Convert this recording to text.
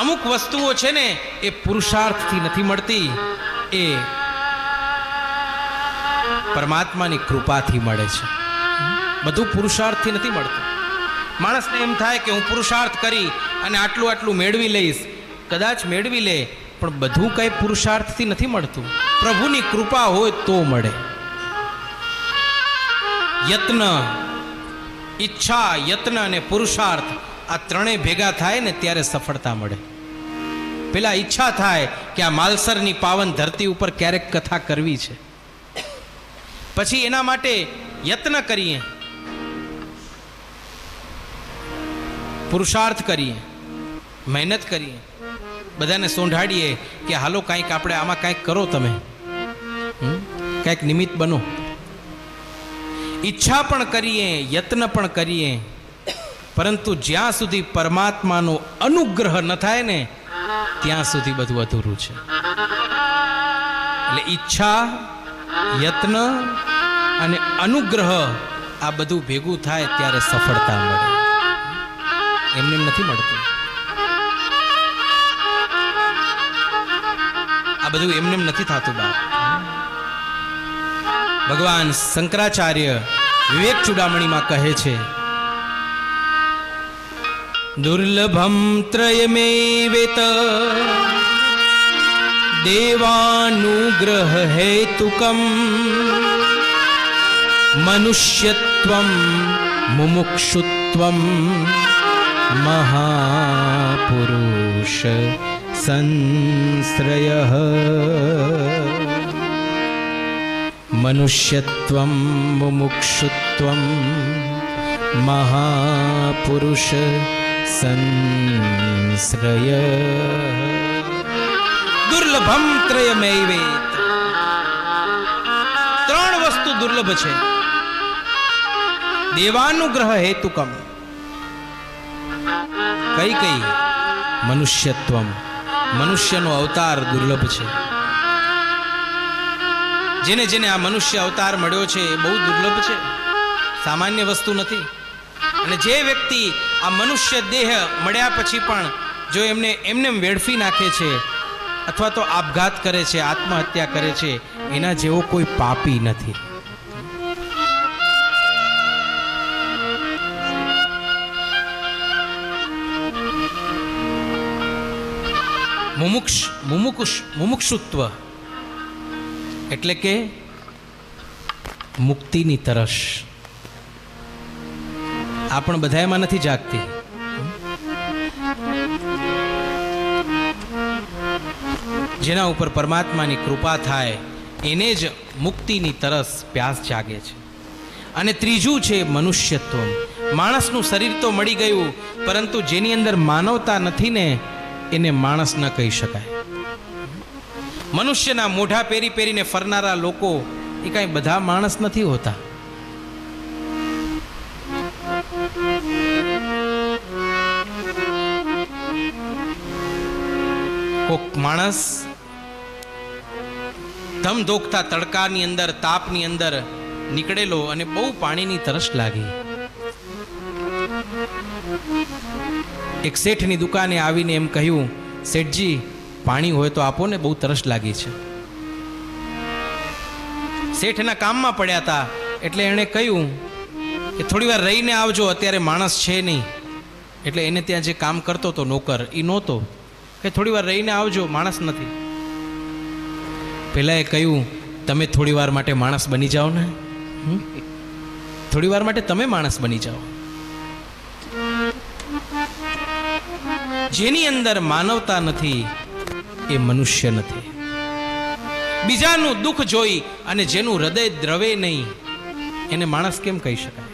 અમુક વસ્તુઓ છે ને એ પુરુષાર્થથી નથી મળતી. એ પરમાત્માની કૃપાથી મળે છે. બધું પુરુષાર્થથી નથી મળતું. માણસને એમ થાય કે હું પુરુષાર્થ કરી અને આટલું આટલું મેળવી લઈશ. કદાચ મેળવી લે, પણ બધું કંઈ પુરુષાર્થથી નથી મળતું. પ્રભુની કૃપા હોય તો મળે. યત્ન, ઈચ્છા, યત્ન અને પુરુષાર્થ આ ત્રણેય ભેગા થાય ને ત્યારે સફળતા મળે. પેલા ઈચ્છા થાય કે આ માલસરની પાવન ધરતી ઉપર ક્યારેક કથા કરવી છે. પછી એના માટે યત્ન કરીએ. પુરુષાર્થ કરીએ. મહેનત કરીએ. બધાને સોંઢાડીએ કે હાલો કાંઈક આપણે આમાં કાંઈક કરો તમે. કંઈક નિમિત્ત બનો. ઈચ્છા પણ કરીએ, યત્ન પણ કરીએ. પરંતુ જ્યાં સુધી પરમાત્માનો અનુગ્રહ ન થાય ને ત્યાં સુધી બધું અધૂરું છે. એટલે ઈચ્છા, યત્ન અને અનુગ્રહ આ બધું ભેગું થાય ત્યારે સફળતા મળે. એમને નથી મળતું. આ બધું એમને એમ નથી થતું બાપ. ભગવાન શંકરાચાર્ય વિવેક ચુડામણીમાં કહે છે दुर्लभं त्रयमेवेत। देवानुग्रहहेतुकम् मनुष्यत्वं मुमुक्षुत्वं महापुरुष संश्रयः। मनुष्यत्वं मुमुक्षुत्वं महापुरुष સંશ્રય દુર્લભમ ત્રયમૈવેત ત્રણ વસ્તુ દુર્લભ છે દેવાનુગ્રહ હેતુકમ કઈ કઈ મનુષ્યત્વમ મનુષ્યનો અવતાર દુર્લભ છે જેને જેને આ મનુષ્ય અવતાર મળ્યો છે એ બહુ દુર્લભ છે સામાન્ય વસ્તુ નથી અને જે વ્યક્તિ આ મનુષ્ય દેહ મળ્યા પછી પણ જો એમને એમને વેડફી નાખે છે, અથવા તો આપઘાત કરે છે, આત્મહત્યા કરે છે, એના જેવો કોઈ પાપી નથી. મુમુક્ષ મુમુક્ષ મુમુક્ષુત્વ એટલે કે મુક્તિની તરસ. આ પણ બધાયમાં નથી જાગતી. જેના ઉપર પરમાત્માની કૃપા થાય, એને જ મુક્તિની તરસ પ્યાસ જાગે છે. અને ત્રીજું છે મનુષ્યત્વ. માણસનું શરીર તો મળી ગયું, પરંતુ જેની અંદર માનવતા નથી ને, એને માણસ ન કહી શકાય. મનુષ્યના મોઢા પહેરી પહેરીને ફરનારા લોકો, એ કાંઈ બધા માણસ નથી હોતા. કોક માણસ ધમધોકતા તડકાની અંદર, તાપની અંદર નીકળેલો અને બહુ પાણીની તરસ લાગી. એક શેઠની દુકાને આવીને એમ કહ્યું, શેઠજી, પાણી હોય તો આપો ને બહુ તરસ લાગી છે. શેઠના કામમાં પડ્યા હતા, એટલે એણે કહ્યું કે, થોડી વાર રહીને આવજો, અત્યારે માણસ છે નહીં. એટલે એને ત્યાં જે કામ કરતો હતો નોકર એ નહોતો. કે થોડી વાર રહીને આવજો, માણસ નથી. પહેલાં એ કહ્યું, તમે થોડી વાર માટે માણસ બની જાઓ ને. થોડી વાર માટે તમે માણસ બની જાઓ. જેની અંદર માનવતા નથી, એ મનુષ્ય નથી. બીજાનું દુઃખ જોઈ અને જેનું હૃદય દ્રવે નહીં, એને માણસ કેમ કહી શકાય?